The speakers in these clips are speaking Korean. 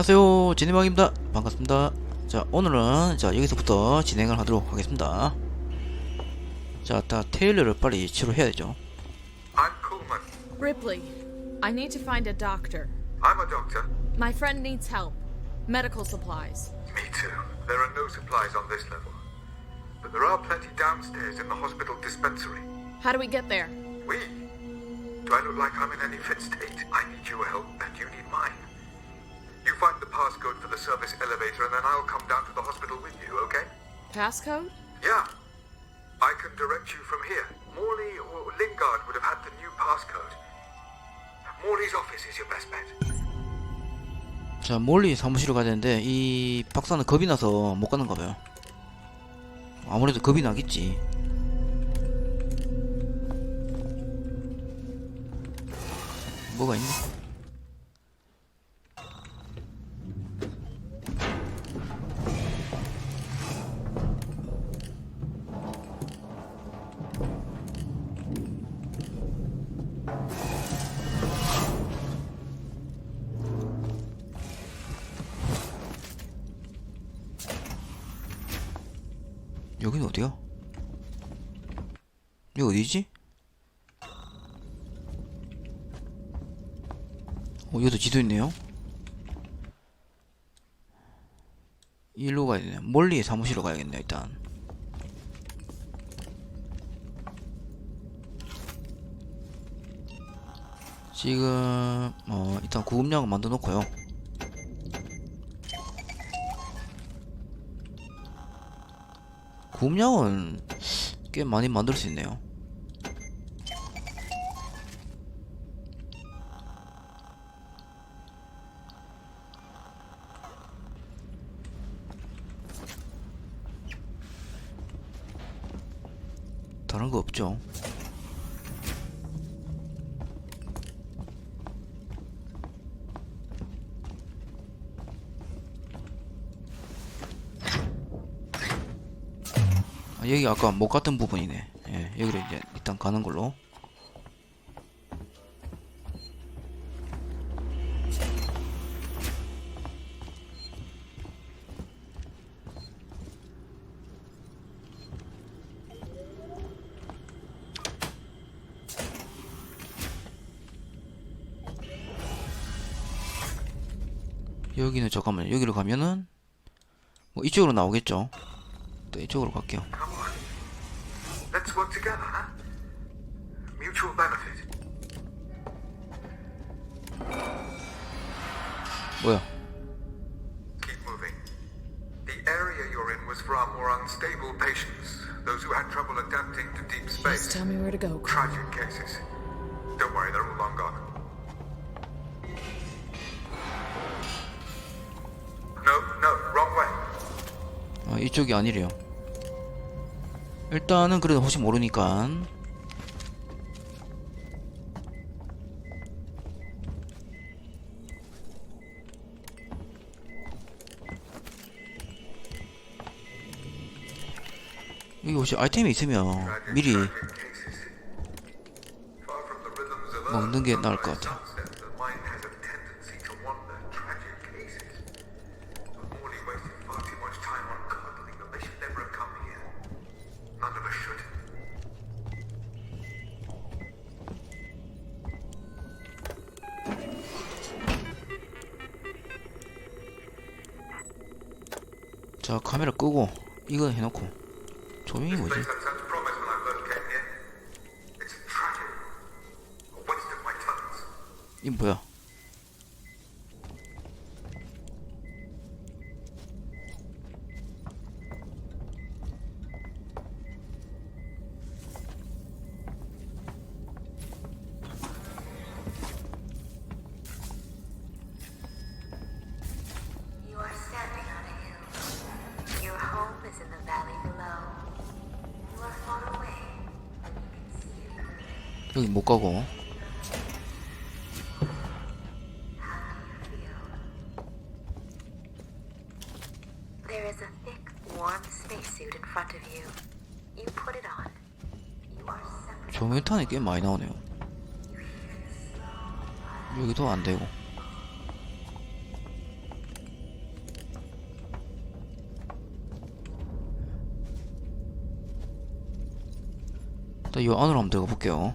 안녕하세요 진해방입니다 반갑습니다 자 오늘은 자 여기서부터 진행을 하도록 하겠습니다 자다 테일러를 빨리 치료해야 되죠 I'm Coolman. Ripley, I need to find a doctor. I'm a doctor. My friend needs help. Medical supplies. Me too. There are no supplies on this level. But there are plenty downstairs in the hospital dispensary. How do we get there? We? Do I look like I'm in any fit state? I need your help and you need mine. You find the passcode for the service elevator and then I'll come down to the hospital with you, okay? Passcode? Yeah. I can direct you from here. Morley or Lingard would have had the new passcode. Morley's office is your best bet. 자 몰리 사무실로 가야 되는데 이 박사는 겁이 나서 못 가는가 봐요 아무래도 겁이 나겠지 뭐가 있나? 여긴 어디야? 여기 어디지? 어, 여기도 지도 있네요. 일로 가야 되네. 멀리 사무실로 가야겠네, 일단. 지금, 어, 일단 구급약을 만들어 놓고요. 구급약은 꽤 많이 만들 수 있네요. 다른 거 없죠? 아, 여기 아까 못 갔던 부분이네. 예, 여기로 이제 일단 가는 걸로. 여기는 잠깐만요. 여기로 가면은 뭐 이쪽으로 나오겠죠. 또 이쪽으로 갈게요. Together, huh? Mutual benefit. 뭐야? Keep moving. The area you're in was for our more unstable patients, those who had trouble adapting to deep Just space. tell me where to go. Tragic cases. Don't worry, they're all long gone. No, no, wrong way. 아, 이쪽이 아니래요. 일단은 그래도 혹시 모르니까 여기 혹시 아이템이 있으면 미리 먹는 게 나을 것 sunrise, 같아. sunset, 자 카메라 끄고 이거 해놓고 조명이 뭐지? Had such 여기 못 가고. 조명탄이 꽤 많이 나오네요. 여기도 안되고. 일단 이 안으로 한번 들어가 볼게요.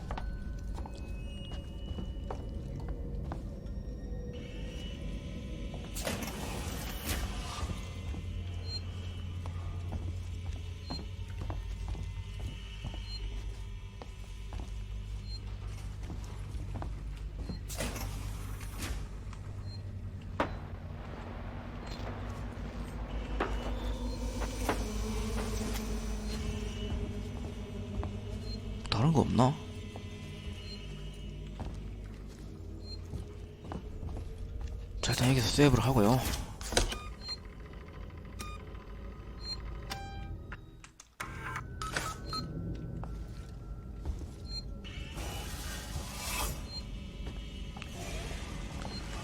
없나? 자 일단 여기서 세이브를 하고요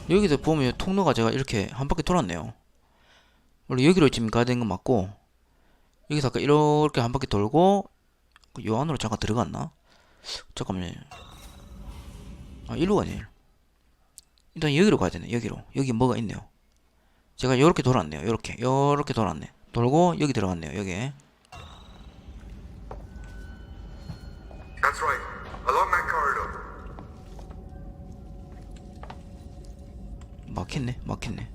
여기서 보면 통로가 제가 이렇게 한 바퀴 돌았네요 원래 여기로 지금 가야 되는 건 맞고 여기서 아까 이렇게 한 바퀴 돌고 요 안으로 잠깐 들어갔나? 잠깐만요. 아, 일로 가네. 일단 여기로 가야 되네. 여기로. 여기 뭐가 있네요. 제가 요렇게 돌았네요. 요렇게. 요렇게 돌았네. 돌고 여기 들어갔네요. 여기. That's right. Along that corridor. 막혔네. 막혔네.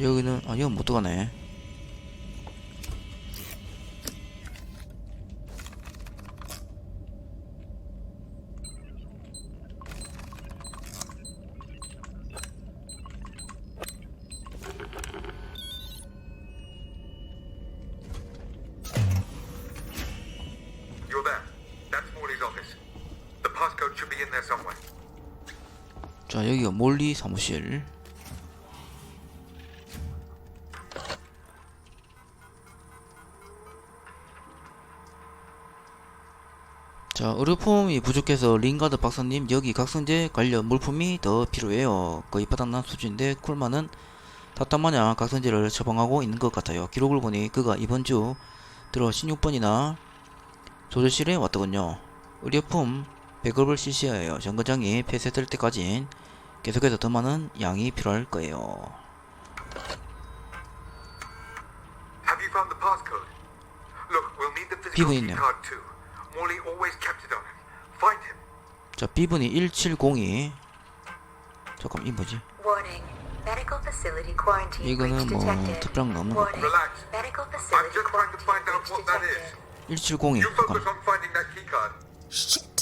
여기는 아 여기 못 들어가네. 자 여기가 몰리 사무실. 자 의료품이 부족해서 링가드 박사님 여기 각성제 관련 물품이 더 필요해요. 거의 바닥난 수준인데 쿨만은 답답마냥 각성제를 처방하고 있는 것 같아요. 기록을 보니 그가 이번 주 들어 16번이나 조절실에 왔더군요. 의료품 백업을 실시하여 정거장이 폐쇄될 때까진 계속해서 더 많은 양이 필요할 거예요 Have you found the passcode? Look, we'll need the physical People key in there. card too. Morley always kept it on him. Find him. 자 B분이 1702 잠깐 이 뭐지 Warning. Medical facility quarantine 이거는 뭐. 특별한 거 없는. Medical I'm facility just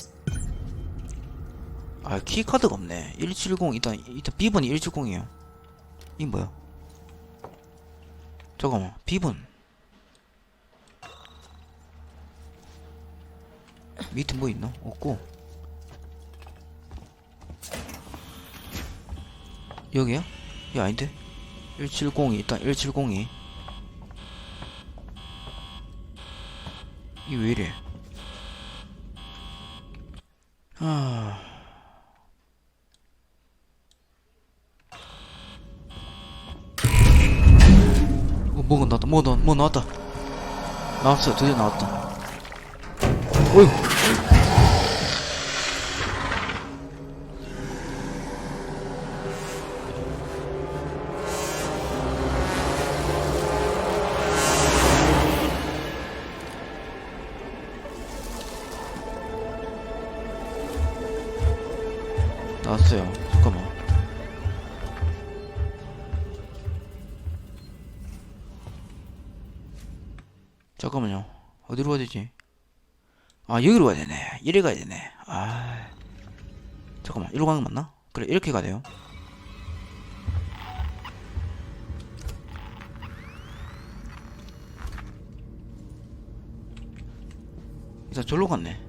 아 키카드가 없네. 170 일단 일단 B분이 170이에요. 이 뭐야? 잠깐만 B분. 밑에 뭐 있나? 없고. 여기야? 이 아닌데? 170이 일단 170이. 이왜 이래? 아 뭐가 나왔다, 뭐, 나, 뭐 나왔다. 나왔어, 드디어 나왔다. 나 잠깐만요. 어디로 가야 되지? 아, 여기로 가야 되네. 이리 가야 되네. 아. 잠깐만, 이리로 가는 거 맞나? 그래, 이렇게 가야 돼요. 일단 절로 갔네.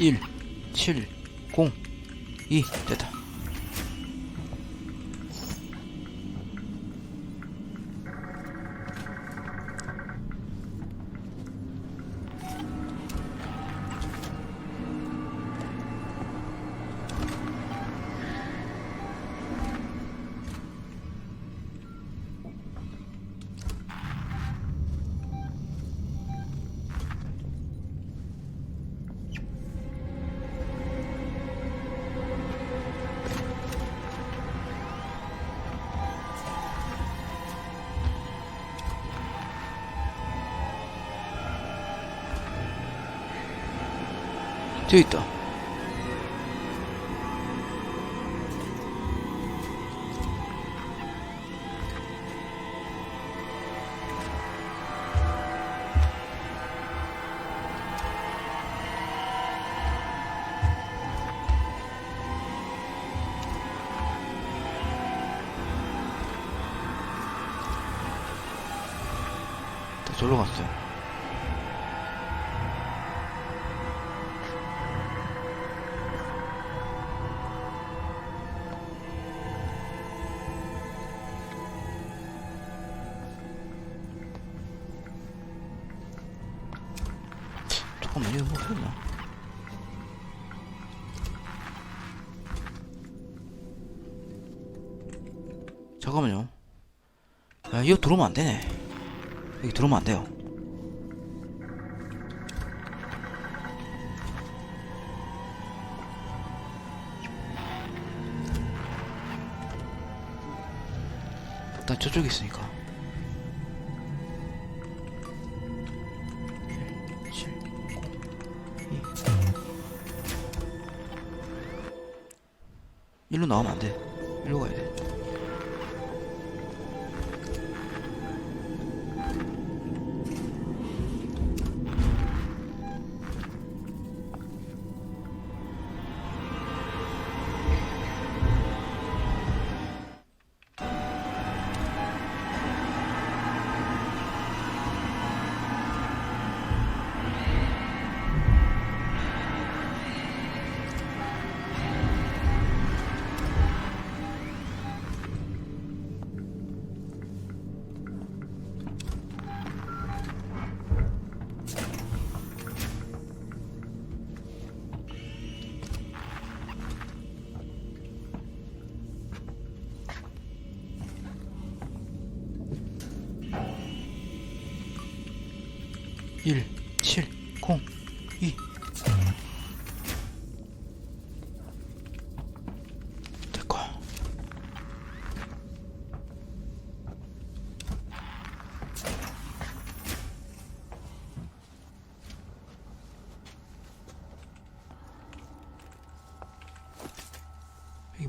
일, 칠, 공, 이 됐다. 뒤에 있다. 다 절로 갔어요. 야 이거 들어오면 안 되네. 여기 들어오면 안 돼요. 일단 저쪽에 있으니까. 7, 2. 일로 나오면 안 돼. 일로 가야 돼.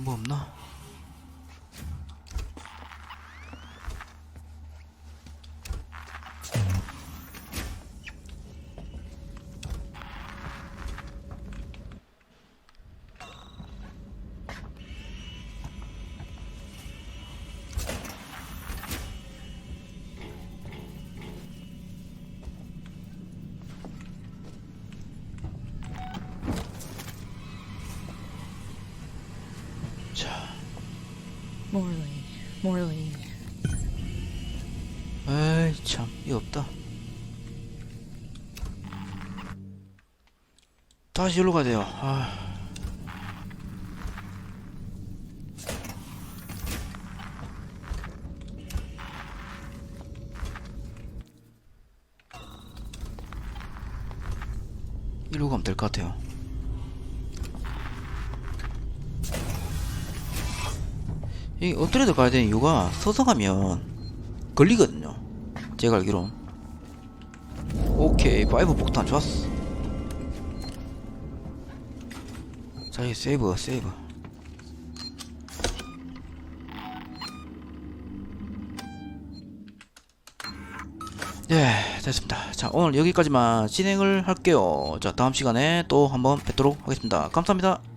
여기 뭐 Morley. Morley. 에이 참, 이 없다. 다시 여기로 가야 돼요. 아. 이리로 가면 될 것 같아요. 이 엎드려도 가야 되는 이유가 서서 가면 걸리거든요. 제가 알기론. 오케이, 파이브 폭탄 좋았어. 자, 이 세이브, 세이브. 예, 됐습니다. 자, 오늘 여기까지만 진행을 할게요. 자, 다음 시간에 또 한번 뵙도록 하겠습니다. 감사합니다.